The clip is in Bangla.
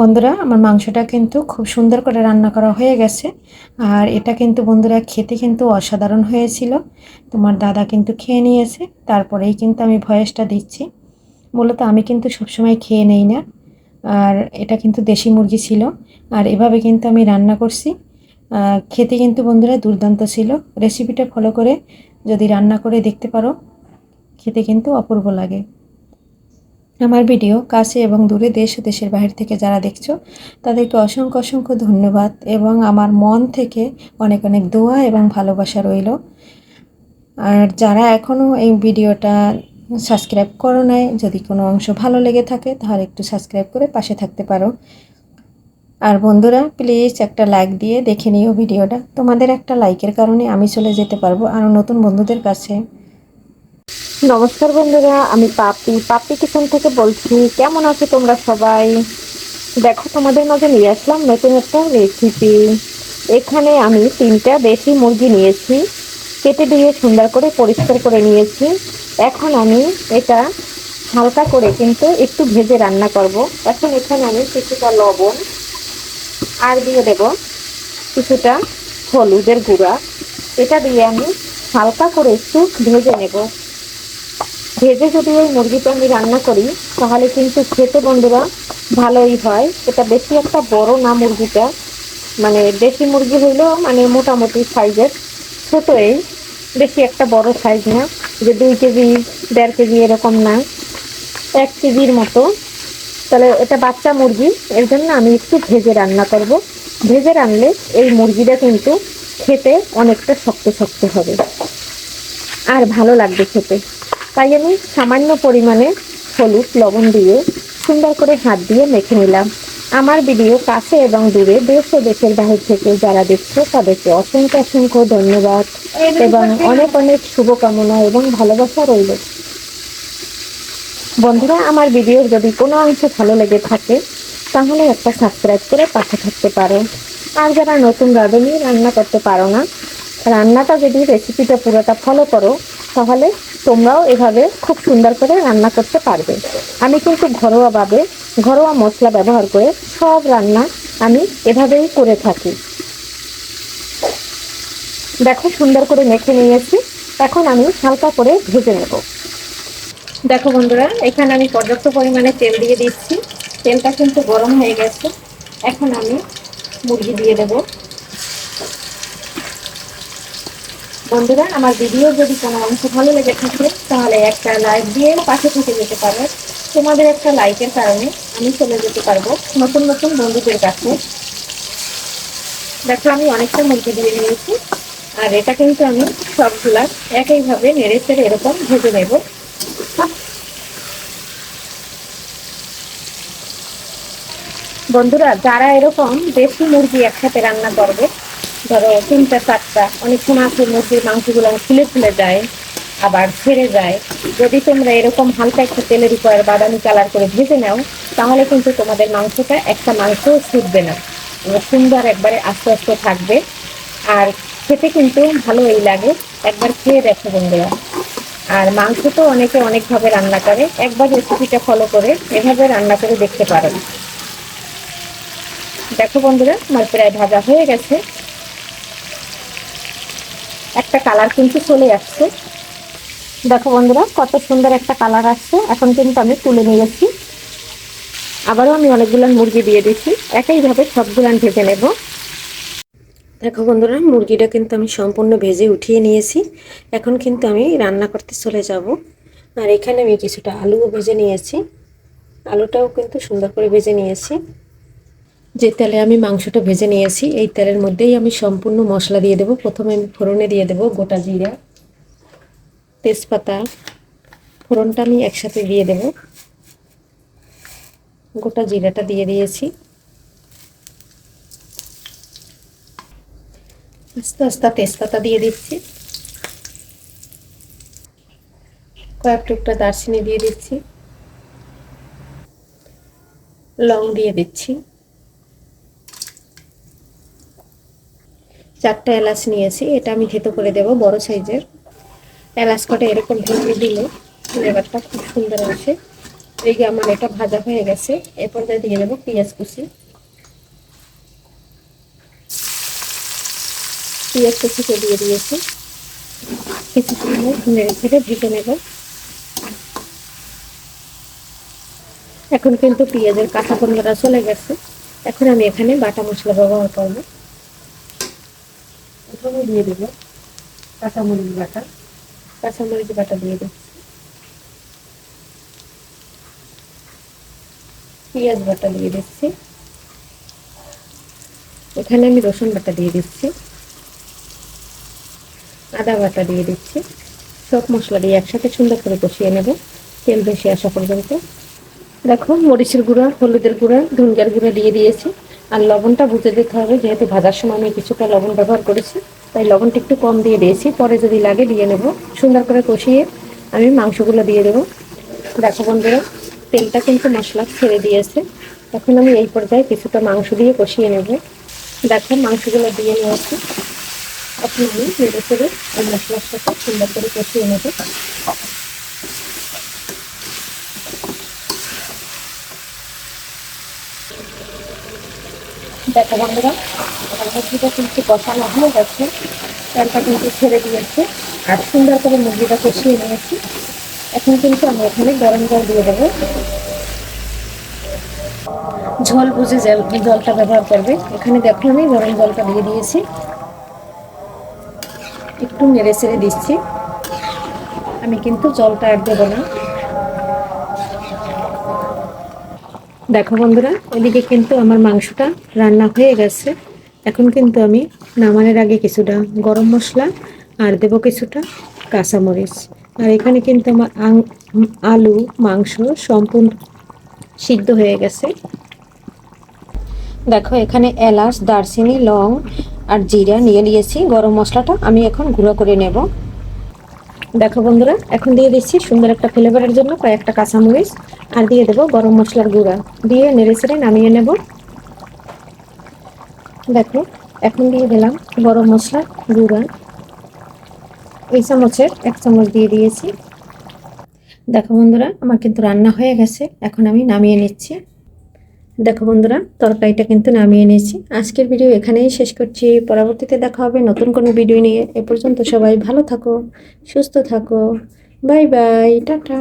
বন্ধুরা, আমার মাংসটা কিন্তু খুব সুন্দর করে রান্না করা হয়ে গেছে। আর এটা কিন্তু বন্ধুরা খেতে কিন্তু অসাধারণ হয়েছিল। তোমার দাদা কিন্তু খেয়ে নিয়েছে, তারপরেই কিন্তু আমি ভয়েসটা দিচ্ছি। মূলত আমি কিন্তু সবসময় খেয়ে নেই না। আর এটা কিন্তু দেশি মুরগি ছিল, আর এভাবে কিন্তু আমি রান্না করছি। খেতে কিন্তু বন্ধুরা দুর্দান্ত ছিল। রেসিপিটা ফলো করে যদি রান্না করে দেখতে পারো, খেতে কিন্তু অপূর্ব লাগে। আমার ভিডিও কাছে এবং দূরে দেশ ও দেশের বাইরে থেকে যারা দেখছ, তাদেরকে অসংখ্য অসংখ্য ধন্যবাদ এবং আমার মন থেকে অনেক অনেক দোয়া এবং ভালোবাসা রইল। আর যারা এখনও এই ভিডিওটা সাবস্ক্রাইব করো নাই, যদি কোনো অংশ ভালো লেগে থাকে, তাহলে একটু সাবস্ক্রাইব করে পাশে থাকতে পারো। আর বন্ধুরা প্লিজ একটা লাইক দিয়ে দেখে নিও ভিডিওটা। তোমাদের একটা লাইকের কারণে আমি চলে যেতে পারব আরও নতুন বন্ধুদের কাছে। নমস্কার বন্ধুরা, আমি পাপি। পাপি কিচেন থেকে বলছি, কেমন আছো তোমরা সবাই? দেখো, তোমাদের মাঝে নিয়ে আসলাম নতুন একটা রেসিপি এখানে আমি তিনটা দেশি মুরগি নিয়েছি, কেটে দিয়ে সুন্দর করে পরিষ্কার করে নিয়েছি। এখন আমি এটা হালকা করে কিন্তু একটু ভেজে রান্না করব। এখন এখানে আমি কিছুটা লবণ আর দিয়ে দেব কিছুটা হলুদের গুঁড়া। এটা দিয়ে আমি হালকা করে একটু ভেজে নেব। ভেজে যদি ওই মুরগিটা আমি রান্না করি, তাহলে কিন্তু খেতে বন্ধুরা ভালোই হয়। এটা বেশি একটা বড় না মুরগিটা মানে দেশি মুরগি হইলেও মানে মোটামুটি সাইজের ছোটোই বেশি একটা বড় সাইজ না, যে দুই কেজি, দেড় কেজি এরকম না, এক কেজির মতো। তাহলে এটা বাচ্চা মুরগি, এর জন্য আমি একটু ভেজে রান্না করব। ভেজে রানলে এই মুরগিটা কিন্তু খেতে অনেকটা শক্ত শক্ত হবে। আর ভালো লাগবে খেতে। তাই আমি সামান্য পরিমাণে হলুদ লবণ দিয়ে সুন্দর করে হাত দিয়ে মেখে নিলাম। আমার ভিডিও কাছে এবং দূরে দেশ ও দেশের বাহির থেকে যারা দেখছে, তাদেরকে অসংখ্য অসংখ্য ধন্যবাদ এবং অনেক অনেক শুভকামনা এবং ভালোবাসা রইল। বন্ধুরা, আমার ভিডিওর যদি কোনো অংশ ভালো লেগে থাকে, তাহলে একটা সাবস্ক্রাইব করে পাশে থাকতে পারো। আর যারা নতুন রাঁধুনি রান্না করতে পারো না, রান্নাটা যদি রেসিপিটা পুরোটা ফলো করো তাহলে তোমরাও এভাবে খুব সুন্দর করে রান্না করতে পারবে। আমি কিন্তু ঘরোয়াভাবে ঘরোয়া মশলা ব্যবহার করে সব রান্না আমি এভাবেই করে থাকি। দেখো সুন্দর করে মেখে নিয়েছি। এখন আমি হালকা করে ভেজে নেব। দেখো বন্ধুরা, এখানে আমি পর্যাপ্ত পরিমাণে তেল দিয়ে দিচ্ছি। তেলটা কিন্তু গরম হয়ে গেছে। এখন আমি মুরগি দিয়ে দেব। বন্ধুরা, আমার ভিডিও যদি কোনো অংশ ভালো লেগে থাকে, তাহলে একটা লাইক দিয়ে পাশে থেকে যেতে পারো। তোমাদের একটা লাইকের কারণে আমি চলে যেতে পারব নতুন নতুন বন্ধুদের কাছে। দেখো, আমি অনেকটা মুরগি দিয়ে নিয়েছি, আর এটা কিন্তু আমি সবগুলা একইভাবে নেড়ে চেড়ে এরকম ভেজে নেব। বন্ধুরা, যারা এরকম দেশি মুরগি একসাথে রান্না করবে ধরো তিনটা, চারটা অনেক সময় আছে মুরগির মাংসগুলো ফুলে ফুলে যায় আবার ছেড়ে যায়। যদি তোমরা এরকম হালকা একটু তেলের উপর বাদামি কালার করে ভেজে নাও, তাহলে কিন্তু তোমাদের মাংসটা একটা মাংস ছুটবে না। মানে সুন্দর একবারে আস্তে আস্তে থাকবে। আর খেতে কিন্তু ভালোই লাগে। একবার খেয়ে দেখো বন্ধুরা। আর মাংস তো অনেকে অনেকভাবে রান্না করে। একবার রেসিপিটা ফলো করে এভাবে রান্না করে দেখতে পারো। দেখো বন্ধুরা, আমার প্রায় ভাজা হয়ে গেছে। একটা কালার কিন্তু চলে আসছে। দেখো বন্ধুরা, কত সুন্দর একটা কালার আসছে। এখন কিন্তু আমি তুলে নিয়েছি। আবারও আমি অনেকগুলো মুরগি দিয়ে দিচ্ছি একইভাবে সবগুলো ভেজে নেব। দেখো বন্ধুরা, মুরগিটা কিন্তু আমি সম্পূর্ণ ভেজে উঠিয়ে নিয়েছি। এখন কিন্তু আমি রান্না করতে চলে যাব। আর এখানে আমি কিছুটা আলুও ভেজে নিয়েছি। আলুটাও কিন্তু সুন্দর করে ভেজে নিয়েছি। যে তেলে আমি মাংসটা ভেজে নিয়েছি, এই তেলের মধ্যেই আমি সম্পূর্ণ মশলা দিয়ে দেব। প্রথমে আমি ফোড়নে দিয়ে দেব গোটা জিরা, তেজপাতা, ফোড়নটা আমি একসাথে দিয়ে দেব। গোটা জিরাটা দিয়ে দিয়েছি। আস্তে আস্তে তেজপাতা দিয়ে দিচ্ছি। কয়েক টুকটা দারচিনি দিয়ে দিচ্ছি। লং দিয়ে দিচ্ছি। চারটা এলাচ নিয়েছি, এটা আমি থেতো করে দেব বড় সাইজের। এলাচ কটা এরকম ভেঙে দিলে ফ্লেভারটা খুব সুন্দর আসে। এই আমার এটা ভাজা হয়ে গেছে এ পর্যায়ে দিয়ে দেবো পেঁয়াজ কুচি। পেঁয়াজ কুচিকে দিয়ে দিয়েছি। কিছু সময় নেড়ে ভেজে নেব। এখন কিন্তু পেঁয়াজের কাঁচা পরিমাণটা চলে গেছে। এখন আমি এখানে বাটা মশলা ব্যবহার করব। প্রথমে দিয়ে দেবো কাঁচামরিচ বাটা। কাঁচামরিচ বাটা দিয়ে দিচ্ছি। পেঁয়াজ বাটা দিয়ে দিচ্ছি। এখানে আমি রসুন বাটা দিয়ে দিচ্ছি। আদা বাটা দিয়ে দিচ্ছি। সব মশলা দিয়ে একসাথে সুন্দর করে কষিয়ে নেব। তেল বেশি আসা পর্যন্ত। দেখো, মরিচের গুঁড়া, হলুদের গুঁড়া, ধনিয়ার গুঁড়া দিয়ে দিয়েছি। আর লবণটা বুঝে দিতে হবে, যেহেতু ভাজার সময় আমি কিছুটা লবণ ব্যবহার করেছি। তাই লবণটা একটু কম দিয়ে দিয়েছি। পরে যদি লাগে দিয়ে নেব। সুন্দর করে কষিয়ে আমি মাংসগুলো দিয়ে দেবো। দেখো বন্ধুরা, তেলটা কিন্তু মশলা ছেড়ে দিয়েছে। এখন আমি এই পর্যায়ে কিছুটা মাংস দিয়ে কষিয়ে নেব। দেখো মাংসগুলো দিয়ে নিয়েছি। এখন আমি নেড়ে চেড়ে ওই মশলার সাথে সুন্দর করে কষিয়ে নেব। দেখো বন্ধুরা আমার মুরগিটা কিন্তু কষানো হয়ে গেছে। তেলটা কিন্তু ছেড়ে দিয়েছে। আর সুন্দর করে মুরগিটা কষিয়ে নিয়েছি। এখন কিন্তু আমি এখানে গরম জল দিয়ে দেবো। ঝোল বুঝে জল জলটা ব্যবহার করবে। এখানে দেখো আমি গরম জলটা দিয়ে দিয়েছি। একটু নেড়ে ছেড়ে দিচ্ছি। আমি কিন্তু জলটা আর দেবো না। দেখো বন্ধুরা ওইদিকে কিন্তু আমার মাংসটা রান্না হয়ে গেছে। এখন কিন্তু আমি নামানোর আগে কিছুটা গরম মশলা আর দেবো কিছুটা কাঁচামরিচ। আর এখানে কিন্তু আমার আলু, মাংস সম্পূর্ণ সিদ্ধ হয়ে গেছে। দেখো, এখানে এলাচ, দারচিনি, লং আর জিরা নিয়ে নিয়েছি। গরম মশলাটা আমি এখন গুঁড়ো করে নেব। দেখো বন্ধুরা, এখন দিয়ে দিচ্ছি সুন্দর একটা ফ্লেভারের জন্য কয়েকটা কাঁচামরিচ, আর দিয়ে দেবো গরম মশলার গুঁড়া। দিয়ে নেড়ে চেড়ে নামিয়ে নেব। দেখো, এখন দিয়ে দিলাম গরম মশলার গুঁড়া। এই চামচের এক চামচ দিয়ে দিয়েছি। দেখো বন্ধুরা, আমার কিন্তু রান্না হয়ে গেছে, এখন আমি নামিয়ে নিচ্ছি। দেখো বন্ধুরা, তরকারিটা কিন্তু নামিয়ে নিয়েছি। আজকের ভিডিও এখানেই শেষ করছি। পরবর্তীতে দেখা হবে নতুন কোনো ভিডিও নিয়ে। এ পর্যন্ত সবাই ভালো থাকো, সুস্থ থাকো। Bye bye, tata.